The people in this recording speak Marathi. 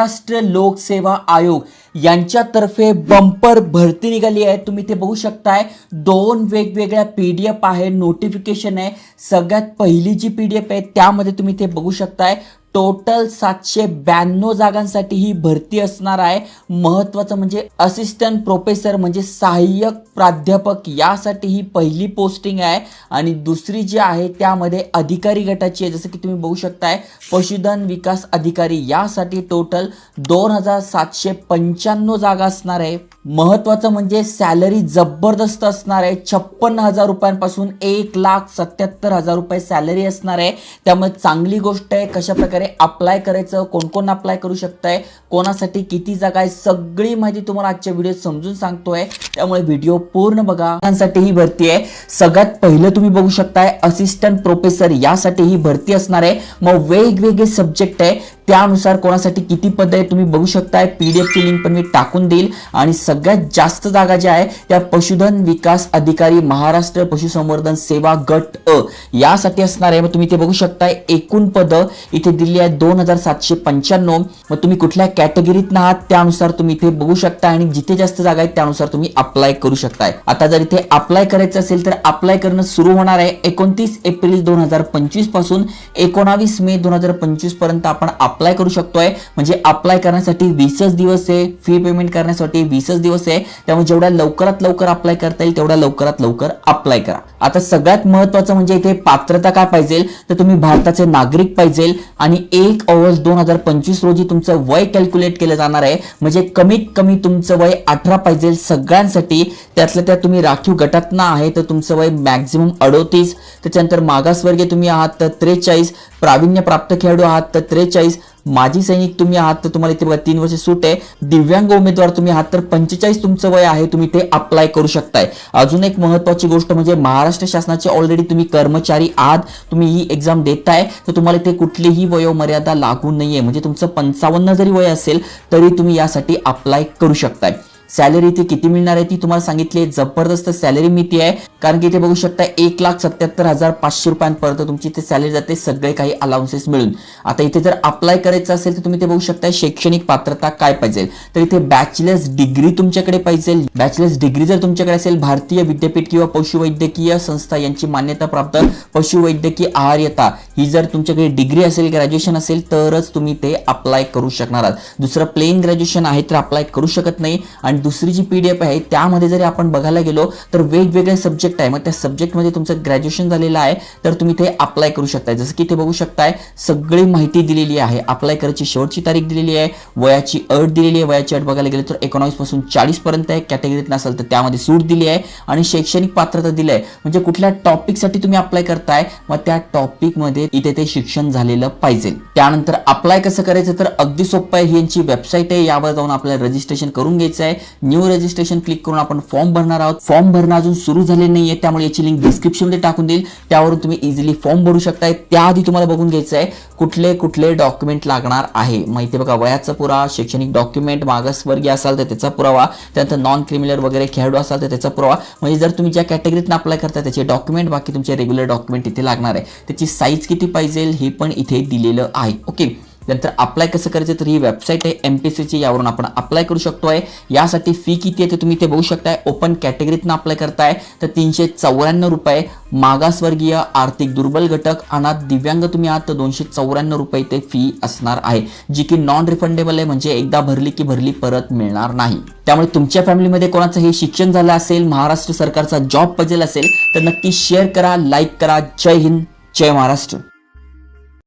महाराष्ट्र लोकसेवा आयोग यांच्यातर्फे बंपर भरती निघाली आहे. तुम्ही ते बघू शकताय दोन वेगवेगळ्या पी डी एफ आहे नोटिफिकेशन आहे. सगळ्यात पहिली जी पी डी एफ आहे त्यामध्ये तुम्ही ते बघू शकताय. टोटल सातशे ब्याण्णव जागांसाठी ही भरती असणार आहे. महत्त्वाचं म्हणजे असिस्टंट प्रोफेसर म्हणजे सहाय्यक प्राध्यापक यासाठी ही पहिली पोस्टिंग आहे. आणि दुसरी जी आहे त्यामध्ये अधिकारी गटाची आहे. जसं की तुम्ही बघू शकताय पशुधन विकास अधिकारी यासाठी टोटल दोन हजार सातशे पंच्याण्णव जागा असणार आहे. महत्त्वाचं म्हणजे सॅलरी जबरदस्त असणार आहे. छप्पन्न हजार रुपयांपासून एक लाख सत्याहत्तर हजार रुपये सॅलरी असणार आहे. त्यामुळे चांगली गोष्ट आहे. कशा प्रकारे अप्लाय करायचं कोण कोण अप्लाय करू शकताय कोणासाठी किती जागा आहे सगळी माहिती तुम्हाला आजच्या व्हिडिओत समजून सांगतोय. त्यामुळे व्हिडिओ पूर्ण बघा. त्यांसाठी ही भरती आहे. सगळ्यात पहिलं तुम्ही बघू शकताय असिस्टंट प्रोफेसर यासाठी ही भरती असणार आहे. मग वेगवेगळे सब्जेक्ट आहे. त्यानुसार कोणासाठी किती पद आहे तुम्ही बघू शकताय. पीडीएफची लिंक पण मी टाकून देईल. आणि सगळ्यात जास्त जागा ज्या आहे त्या पशुधन विकास अधिकारी महाराष्ट्र पशुसंवर्धन सेवा गट अ. यासाठी असणार आहे. मग तुम्ही ते बघू शकताय एकूण पद इथे दिली आहे दोन हजार सातशे पंच्याण्णव. मग तुम्ही कुठल्या कॅटेगरीत आहात त्यानुसार तुम्ही इथे बघू शकता आणि जिथे जास्त जागा आहेत त्यानुसार तुम्ही अप्लाय करू शकताय. आता जर इथे अप्लाय करायचं असेल तर अप्लाय करणं सुरू होणार आहे. एकोणतीस एप्रिल दोन हजार पंचवीसपासून एकोणावीस मे दोन हजार पंचवीसपर्यंत आपण अप्लाय करू शकतोय. म्हणजे अप्लाय करण्यासाठी वीसच दिवस आहे. फी पेमेंट करण्यासाठी वीसच दिवस आहे. त्यामुळे जेवढ्या लवकरात लवकर अप्लाय करता येईल तेवढ्या लवकरात लवकर अप्लाय करा. आता सगळ्यात महत्वाचं म्हणजे इथे पात्रता काय पाहिजे? तर तुम्ही भारताचे नागरिक पाहिजे आणि एक ऑगस्ट दोन हजार पंचवीस रोजी तुमचं वय कॅल्क्युलेट केलं जाणार आहे. म्हणजे कमीत कमी तुमचं वय अठरा पाहिजे सगळ्यांसाठी. त्यातल्या त्यात तुम्ही राखीव गटात ना आहे तर तुमचं वय मॅक्झिमम अडोतीस. त्याच्यानंतर मागासवर्गीय तुम्ही आहात तर त्रेचाळीस. प्रावीण्य प्राप्त खेळाडू आहात तर त्रेचाळीस. माजी सैनिक तुम्ही आहात तर तुम्हाला इथे बघा तीन वर्ष सूट आहे. दिव्यांग उमेदवार तुम्ही आहात तर पंचेचाळीस तुमचं वय आहे तुम्ही ते अप्लाय करू शकताय. अजून एक महत्वाची गोष्ट म्हणजे महाराष्ट्र शासनाचे ऑलरेडी तुम्ही कर्मचारी आहात तुम्ही ही एक्झाम देताय तर तुम्हाला इथे कुठलीही वयोमर्यादा लागू नाहीये. म्हणजे तुमचं पंचावन्न जरी वय असेल तरी तुम्ही यासाठी अप्लाय करू शकताय. सॅलरी इथे किती मिळणार आहे ती तुम्हाला सांगितली आहे. जबरदस्त सॅलरी मिळते आहे. कारण की इथे बघू शकता एक लाख सत्याहत्तर हजार पाचशे रुपयांपर्यंत तुमची इथे सॅलरी जाते. सगळे काही अलाउन्सेस मिळून. आता इथे जर अप्लाय करायचं असेल तर तुम्ही ते बघू शकता शैक्षणिक पात्रता काय पाहिजे. तर इथे बॅचलर्स डिग्री तुमच्याकडे पाहिजे. बॅचलर्स डिग्री जर तुमच्याकडे असेल भारतीय विद्यापीठ किंवा पशुवैद्यकीय संस्था यांची मान्यता प्राप्त. पशुवैद्यकीय आहार्यता ही जर तुमच्याकडे डिग्री असेल ग्रॅज्युएशन असेल तरच तुम्ही ते अप्लाय करू शकणार आहात. दुसरं प्लेन ग्रॅज्युएशन आहे तर अप्लाय करू शकत नाही. आणि दुसरी जी पी डी एफ आहे त्यामध्ये जरी आपण बघायला गेलो तर वेगवेगळे सब्जेक्ट आहे. मग त्या सब्जेक्टमध्ये तुमचं ग्रॅज्युएशन झालेलं आहे तर तुम्ही ते अप्लाय करू शकताय. जसं की ते बघू शकताय सगळी माहिती दिलेली आहे. अप्लाय करायची शेवटची तारीख दिलेली आहे वयाची अट दिलेली आहे. वयाची अट बघायला गेलं तर एकोणावीसपासून चाळीसपर्यंत आहे. कॅटेगरीत नसेल तर त्यामध्ये सूट दिली आहे आणि शैक्षणिक पात्रता दिली आहे. म्हणजे कुठल्या टॉपिकसाठी तुम्ही अप्लाय करताय मग त्या टॉपिकमध्ये इथे ते शिक्षण झालेलं पाहिजे. त्यानंतर अप्लाय कसं करायचं तर अगदी सोपं आहे. ही यांची वेबसाईट आहे. यावर जाऊन आपल्याला रजिस्ट्रेशन करून घ्यायचं आहे. न्यू रजिस्ट्रेशन क्लिक करून आपण फॉर्म भरणार आहोत. फॉर्म भरणं अजून सुरू झाले नाहीये त्यामुळे याची लिंक डिस्क्रिप्शनमध्ये टाकून देईल. त्यावरून तुम्ही इझिली फॉर्म भरू शकताय. त्याआधी तुम्हाला बघून घ्यायचं आहे कुठले कुठले डॉक्युमेंट लागणार आहे. माहिती बघा वयाचा पुरावा शैक्षणिक डॉक्युमेंट मागासवर्गीय असाल तर त्याचा पुरावा त्यानंतर नॉन क्रिमिनल वगैरे खेळाडू असाल तर त्याचा पुरावा. म्हणजे जर तुम्ही ज्या कॅटेगरीतनं अप्लाय करता त्याचे डॉक्युमेंट बाकी तुमचे रेग्युलर डॉक्युमेंट इथे लागणार आहे. त्याची साईज किती पाहिजे हे पण इथे दिलेलं आहे. ओके नंतर अप्लाय कसं करायचं तर ही वेबसाईट आहे एम पी ची यावरून आपण अप्लाय करू शकतोय. यासाठी फी किती आहे ते तुम्ही ते बघू शकताय. ओपन कॅटेगरीतनं अप्लाय करताय. तर तीनशे चौऱ्याण्णव रुपये मागासवर्गीय आर्थिक दुर्बल घटक अनाथ दिव्यांग तुम्ही आहात तर दोनशे चौऱ्याण्णव रुपये ते फी असणार आहे. जी की नॉन रिफंडेबल आहे म्हणजे एकदा भरली की भरली परत मिळणार नाही. त्यामुळे तुमच्या फॅमिलीमध्ये कोणाचं हे शिक्षण झालं असेल महाराष्ट्र सरकारचा जॉब पजेल असेल तर नक्की शेअर करा लाईक करा. जय हिंद जय महाराष्ट्र.